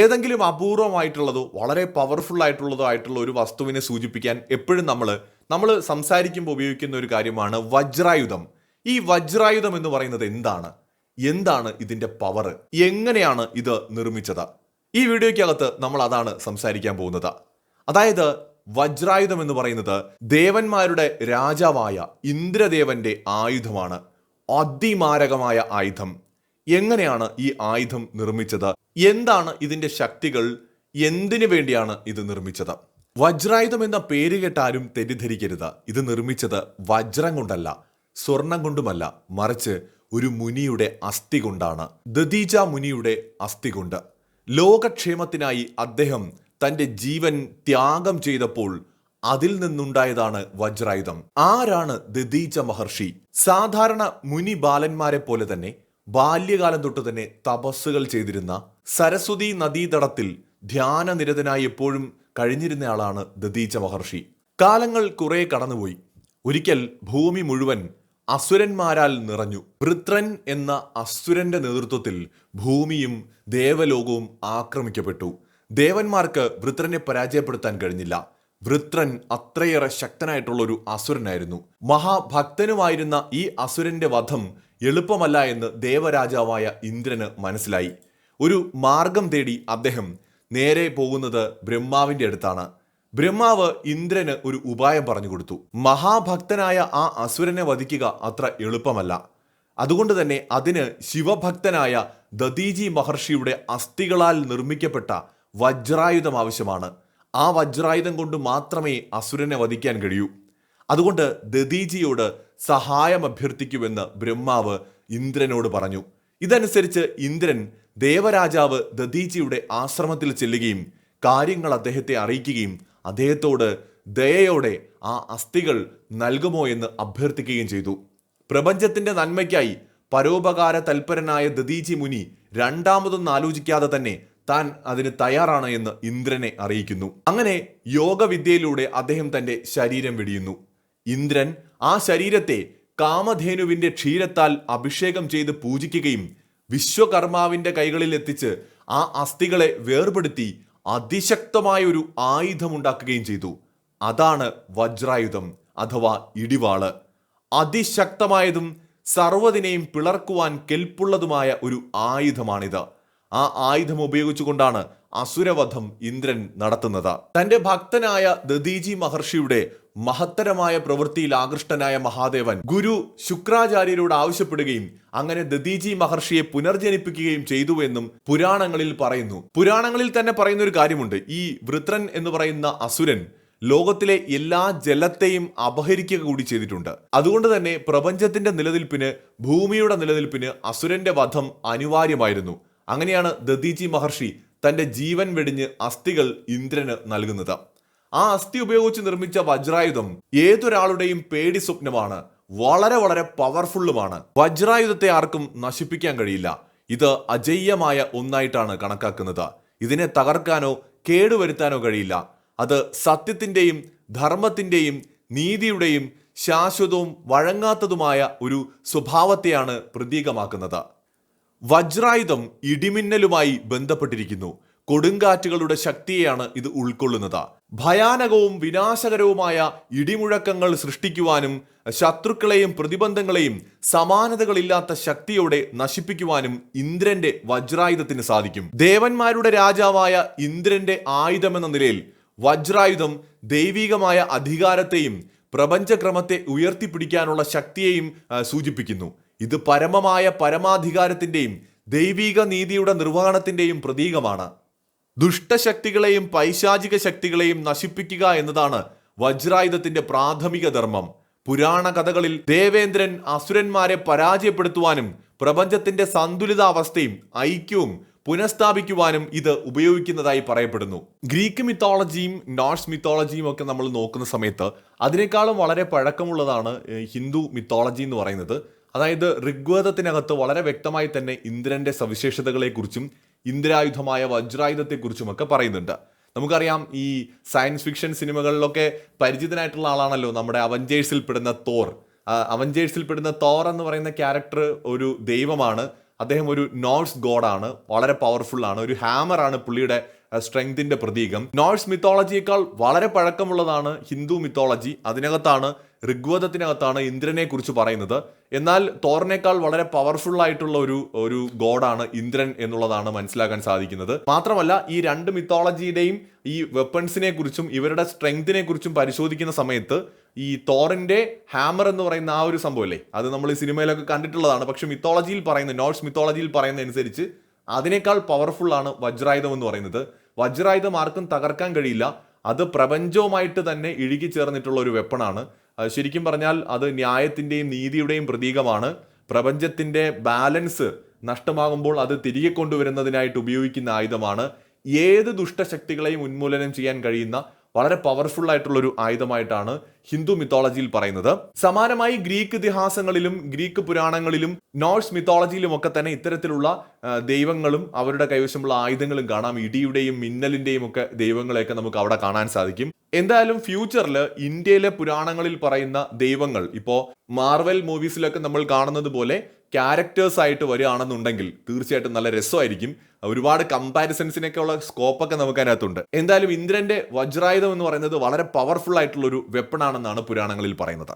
ഏതെങ്കിലും അപൂർവമായിട്ടുള്ളതോ വളരെ പവർഫുൾ ആയിട്ടുള്ളതോ ആയിട്ടുള്ള ഒരു വസ്തുവിനെ സൂചിപ്പിക്കാൻ എപ്പോഴും നമ്മൾ നമ്മൾ സംസാരിക്കുമ്പോൾ ഉപയോഗിക്കുന്ന ഒരു കാര്യമാണ് വജ്രായുധം. ഈ വജ്രായുധം എന്ന് പറയുന്നത് എന്താണ്? എന്താണ് ഇതിന്റെ പവർ എങ്ങനെയാണ് ഇത് നിർമ്മിച്ചത്? ഈ വീഡിയോയ്ക്കകത്ത് നമ്മൾ അതാണ് സംസാരിക്കാൻ പോകുന്നത്. അതായത് വജ്രായുധം എന്ന് പറയുന്നത് ദേവന്മാരുടെ രാജാവായ ഇന്ദ്രദേവന്റെ ആയുധമാണ്. അതിമാരകമായ ആയുധം. എങ്ങനെയാണ് ഈ ആയുധം നിർമ്മിച്ചത്? എന്താണ് ഇതിന്റെ ശക്തികൾ? എന്തിനു വേണ്ടിയാണ് ഇത് നിർമ്മിച്ചത്? വജ്രായുധം എന്ന പേര് കേട്ടാലും തെറ്റിദ്ധരിക്കരുത്. ഇത് നിർമ്മിച്ചത് വജ്രം കൊണ്ടല്ല സ്വർണം കൊണ്ടുമല്ല മറിച്ച് ഒരു മുനിയുടെ അസ്ഥി കൊണ്ടാണ്. ദദീജ മുനിയുടെ അസ്ഥി കൊണ്ട്. ലോകക്ഷേമത്തിനായി അദ്ദേഹം തന്റെ ജീവൻ ത്യാഗം ചെയ്തപ്പോൾ അതിൽ നിന്നുണ്ടായതാണ് വജ്രായുധം. ആരാണ് ദദീജ മഹർഷി? സാധാരണ മുനി ബാലന്മാരെ പോലെ തന്നെ ബാല്യകാലം തൊട്ട് തന്നെ തപസ്സുകൾ ചെയ്തിരുന്ന സരസ്വതി നദീതടത്തിൽ ധ്യാനനിരതനായി എപ്പോഴും കഴിഞ്ഞിരുന്നയാളാണ് ദദീച്ച മഹർഷി. കാലങ്ങൾ കുറെ കടന്നുപോയി. ഒരിക്കൽ ഭൂമി മുഴുവൻ അസുരന്മാരാൽ നിറഞ്ഞു. വൃത്രൻ എന്ന അസുരന്റെ നേതൃത്വത്തിൽ ഭൂമിയും ദേവലോകവും ആക്രമിക്കപ്പെട്ടു. ദേവന്മാർക്ക് വൃത്രനെ പരാജയപ്പെടുത്താൻ കഴിഞ്ഞില്ല. വൃത്രൻ അത്രയേറെ ശക്തനായിട്ടുള്ള ഒരു അസുരനായിരുന്നു. മഹാഭക്തനുമായിരുന്ന ഈ അസുരന്റെ വധം എളുപ്പമല്ല എന്ന് ദേവരാജാവായ ഇന്ദ്രന് മനസ്സിലായി. ഒരു മാർഗം തേടി അദ്ദേഹം നേരെ പോകുന്നത് ബ്രഹ്മാവിന്റെ അടുത്താണ്. ബ്രഹ്മാവ് ഇന്ദ്രന് ഒരു ഉപായം പറഞ്ഞു കൊടുത്തു. മഹാഭക്തനായ ആ അസുരനെ വധിക്കുക അത്ര എളുപ്പമല്ല. അതുകൊണ്ട് തന്നെ അതിന് ശിവഭക്തനായ ദതീജി മഹർഷിയുടെ അസ്ഥികളാൽ നിർമ്മിക്കപ്പെട്ട വജ്രായുധം ആവശ്യമാണ്. ആ വജ്രായുധം കൊണ്ട് മാത്രമേ അസുരനെ വധിക്കാൻ കഴിയൂ. അതുകൊണ്ട് ദദീജിയോട് സഹായം അഭ്യർത്ഥിക്കുമെന്ന് ബ്രഹ്മാവ് ഇന്ദ്രനോട് പറഞ്ഞു. ഇതനുസരിച്ച് ഇന്ദ്രൻ ദേവരാജാവ് ദദീജിയുടെ ആശ്രമത്തിൽ ചെല്ലുകയും കാര്യങ്ങൾ അദ്ദേഹത്തെ അറിയിക്കുകയും അദ്ദേഹത്തോട് ദയയോടെ ആ അസ്ഥികൾ നൽകുമോ എന്ന് അഭ്യർത്ഥിക്കുകയും ചെയ്തു. പ്രപഞ്ചത്തിന്റെ നന്മയ്ക്കായി പരോപകാര തൽപരനായ ദദീജി മുനി രണ്ടാമതൊന്നും ആലോചിക്കാതെ തന്നെ താൻ അതിന് തയ്യാറാണ് എന്ന് ഇന്ദ്രനെ അറിയിക്കുന്നു. അങ്ങനെ യോഗവിദ്യയിലൂടെ അദ്ദേഹം തന്റെ ശരീരം വെടിയുന്നു. ഇന്ദ്രൻ ആ ശരീരത്തെ കാമധേനുവിന്റെ ക്ഷീരത്താൽ അഭിഷേകം ചെയ്ത് പൂജിക്കുകയും വിശ്വകർമാവിന്റെ കൈകളിൽ എത്തിച്ച് ആ അസ്ഥികളെ വേർപെടുത്തി അതിശക്തമായ ഒരു ആയുധമുണ്ടാക്കുകയും ചെയ്തു. അതാണ് വജ്രായുധം അഥവാ ഇടിവാൾ. അതിശക്തമായതും സർവതിനെയും പിളർക്കുവാൻ കെൽപ്പുള്ളതുമായ ഒരു ആയുധമാണിത്. ആ ആയുധം ഉപയോഗിച്ചുകൊണ്ടാണ് അസുരവധം ഇന്ദ്രൻ നടത്തുന്നത്. തന്റെ ഭക്തനായ ദദീജി മഹർഷിയുടെ മഹത്തരമായ പ്രവൃത്തിയിൽ ആകൃഷ്ടനായ മഹാദേവൻ ഗുരു ശുക്രാചാര്യരോട് ആവശ്യപ്പെടുകയും അങ്ങനെ ദദീജി മഹർഷിയെ പുനർജനിപ്പിക്കുകയും ചെയ്തു എന്നും പുരാണങ്ങളിൽ പറയുന്നു. പുരാണങ്ങളിൽ തന്നെ പറയുന്ന ഒരു കാര്യമുണ്ട്. ഈ വൃത്രൻ എന്ന് പറയുന്ന അസുരൻ ലോകത്തിലെ എല്ലാ ജലത്തെയും അപഹരിക്കുക കൂടി ചെയ്തിട്ടുണ്ട്. അതുകൊണ്ട് തന്നെ പ്രപഞ്ചത്തിന്റെ നിലനിൽപ്പിന് ഭൂമിയുടെ നിലനിൽപ്പിന് അസുരന്റെ വധം അനിവാര്യമായിരുന്നു. അങ്ങനെയാണ് ദദീജി മഹർഷി തന്റെ ജീവൻ വെടിഞ്ഞ് അസ്ഥികൾ ഇന്ദ്രന് നൽകുന്നത്. ആ അസ്ഥി ഉപയോഗിച്ച് നിർമ്മിച്ച വജ്രായുധം ഏതൊരാളുടെയും പേടി സ്വപ്നമാണ് വളരെ വളരെ പവർഫുള്ളുമാണ് വജ്രായുധത്തെ ആർക്കും നശിപ്പിക്കാൻ കഴിയില്ല. ഇത് അജയ്യമായ ഒന്നായിട്ടാണ് കണക്കാക്കുന്നത്. ഇതിനെ തകർക്കാനോ കേടുവരുത്താനോ കഴിയില്ല. അത് സത്യത്തിന്റെയും ധർമ്മത്തിന്റെയും നീതിയുടെയും ശാശ്വതവും വഴങ്ങാത്തതുമായ ഒരു സ്വഭാവത്തെയാണ് പ്രതീകമാക്കുന്നത്. വജ്രായുധം ഇടിമിന്നലുമായി ബന്ധപ്പെട്ടിരിക്കുന്നു. കൊടുങ്കാറ്റുകളുടെ ശക്തിയെയാണ് ഇത് ഉൾക്കൊള്ളുന്നത്. ഭയാനകവും വിനാശകരവുമായ ഇടിമുഴക്കങ്ങൾ സൃഷ്ടിക്കുവാനും ശത്രുക്കളെയും പ്രതിബന്ധങ്ങളെയും സമാനതകളില്ലാത്ത ശക്തിയോടെ നശിപ്പിക്കുവാനും ഇന്ദ്രന്റെ വജ്രായുധത്തിന് സാധിക്കും. ദേവന്മാരുടെ രാജാവായ ഇന്ദ്രന്റെ ആയുധമെന്ന നിലയിൽ വജ്രായുധം ദൈവികമായ അധികാരത്തെയും പ്രപഞ്ചക്രമത്തെ ഉയർത്തിപ്പിടിക്കാനുള്ള ശക്തിയെയും സൂചിപ്പിക്കുന്നു. ഇത് പരമമായ പരമാധികാരത്തിന്റെയും ദൈവിക നീതിയുടെ നിർവഹണത്തിന്റെയും പ്രതീകമാണ്. ദുഷ്ടശക്തികളെയും പൈശാചിക ശക്തികളെയും നശിപ്പിക്കുക എന്നതാണ് വജ്രായുധത്തിന്റെ പ്രാഥമിക ധർമ്മം. പുരാണ കഥകളിൽ ദേവേന്ദ്രൻ അസുരന്മാരെ പരാജയപ്പെടുത്തുവാനും പ്രപഞ്ചത്തിന്റെ സന്തുലിതാവസ്ഥയും ഐക്യവും പുനഃസ്ഥാപിക്കുവാനും ഇത് ഉപയോഗിക്കുന്നതായി പറയപ്പെടുന്നു. ഗ്രീക്ക് മിത്തോളജിയും നോർസ് മിത്തോളജിയും ഒക്കെ നമ്മൾ നോക്കുന്ന സമയത്ത് അതിനേക്കാളും വളരെ പഴക്കമുള്ളതാണ് ഹിന്ദു മിത്തോളജി എന്ന് പറയുന്നത്. അതായത് ഋഗ്വേദത്തിനകത്ത് വളരെ വ്യക്തമായി തന്നെ ഇന്ദ്രന്റെ സവിശേഷതകളെക്കുറിച്ചും ഇന്ദ്രായുധമായ വജ്രായുധത്തെക്കുറിച്ചുമൊക്കെ പറയുന്നുണ്ട്. നമുക്കറിയാം ഈ സയൻസ് ഫിക്ഷൻ സിനിമകളിലൊക്കെ പരിചിതനായിട്ടുള്ള ആളാണല്ലോ നമ്മുടെ അവഞ്ചേഴ്സിൽ പെടുന്ന തോർ. അവഞ്ചേഴ്സിൽ പെടുന്ന തോർ എന്ന് പറയുന്ന ക്യാരക്ടർ ഒരു ദൈവമാണ്. അദ്ദേഹം ഒരു നോഴ്സ് ഗോഡാണ്. വളരെ പവർഫുൾ ആണ്. ഒരു ഹാമർ ആണ് പുള്ളിയുടെ സ്ട്രെങ്തിന്റെ പ്രതീകം. നോഴ്സ് മിത്തോളജിയേക്കാൾ വളരെ പഴക്കമുള്ളതാണ് ഹിന്ദു മിത്തോളജി അതിനകത്താണ് ഋഗ്വേദത്തിനകത്താണ് ഇന്ദ്രനെ കുറിച്ച് പറയുന്നത്. എന്നാൽ തോറിനേക്കാൾ വളരെ പവർഫുൾ ആയിട്ടുള്ള ഒരു ഒരു ഗോഡാണ് ഇന്ദ്രൻ എന്നുള്ളതാണ് മനസ്സിലാക്കാൻ സാധിക്കുന്നത്. മാത്രമല്ല ഈ രണ്ട് മിത്തോളജിയുടെയും ഈ വെപ്പൺസിനെ കുറിച്ചും ഇവരുടെ സ്ട്രെങ്തിനെ കുറിച്ചും പരിശോധിക്കുന്ന സമയത്ത് ഈ തോറിന്റെ ഹാമർ എന്ന് പറയുന്ന ആ ഒരു സംഭവം അല്ലേ അത് നമ്മൾ ഈ സിനിമയിലൊക്കെ കണ്ടിട്ടുള്ളതാണ്. പക്ഷെ മിത്തോളജിയിൽ പറയുന്ന നോട്ട്സ് മിത്തോളജിയിൽ പറയുന്ന അനുസരിച്ച് അതിനേക്കാൾ പവർഫുൾ ആണ് വജ്രായുധം എന്ന് പറയുന്നത്. വജ്രായുധം ആർക്കും തകർക്കാൻ കഴിയില്ല. അത് പ്രപഞ്ചവുമായിട്ട് തന്നെ ഇഴുകി ചേർന്നിട്ടുള്ള ഒരു വെപ്പണാണ് ശരിക്കും പറഞ്ഞാൽ അത് ന്യായത്തിന്റെയും നീതിയുടെയും പ്രതീകമാണ്. പ്രപഞ്ചത്തിന്റെ ബാലൻസ് നഷ്ടമാകുമ്പോൾ അത് തിരികെ കൊണ്ടുവരുന്നതിനായിട്ട് ഉപയോഗിക്കുന്ന ആയുധമാണ്. ഏത് ദുഷ്ടശക്തികളെയും ഉന്മൂലനം ചെയ്യാൻ കഴിയുന്ന വളരെ പവർഫുൾ ആയിട്ടുള്ള ഒരു ആയുധമായിട്ടാണ് ഹിന്ദു മിത്തോളജിയിൽ പറയുന്നത്. സമാനമായി ഗ്രീക്ക് ഇതിഹാസങ്ങളിലും ഗ്രീക്ക് പുരാണങ്ങളിലും നോർസ് മിത്തോളജിയിലും ഒക്കെ തന്നെ ഇത്തരത്തിലുള്ള ദൈവങ്ങളും അവരുടെ കൈവശമുള്ള ആയുധങ്ങളും കാണാം. ഇടിയുടെയും മിന്നലിന്റെയും ഒക്കെ ദൈവങ്ങളെയൊക്കെ നമുക്ക് അവിടെ കാണാൻ സാധിക്കും. എന്തായാലും ഫ്യൂച്ചറിൽ ഇന്ത്യയിലെ പുരാണങ്ങളിൽ പറയുന്ന ദൈവങ്ങൾ ഇപ്പോൾ മാർവൽ മൂവീസിലൊക്കെ നമ്മൾ കാണുന്നത് പോലെ ക്യാരക്ടേഴ്സ് ആയിട്ട് വരികയാണെന്നുണ്ടെങ്കിൽ തീർച്ചയായിട്ടും നല്ല രസമായിരിക്കും. ഒരുപാട് കമ്പാരിസൺസിനൊക്കെ ഉള്ള സ്കോപ്പൊക്കെ നമുക്ക് അതിനകത്തുണ്ട് എന്തായാലും ഇന്ദ്രന്റെ വജ്രായുധം എന്ന് പറയുന്നത് വളരെ പവർഫുൾ ആയിട്ടുള്ള ഒരു വെപ്പണാണെന്നാണ് പുരാണങ്ങളിൽ പറയുന്നത്.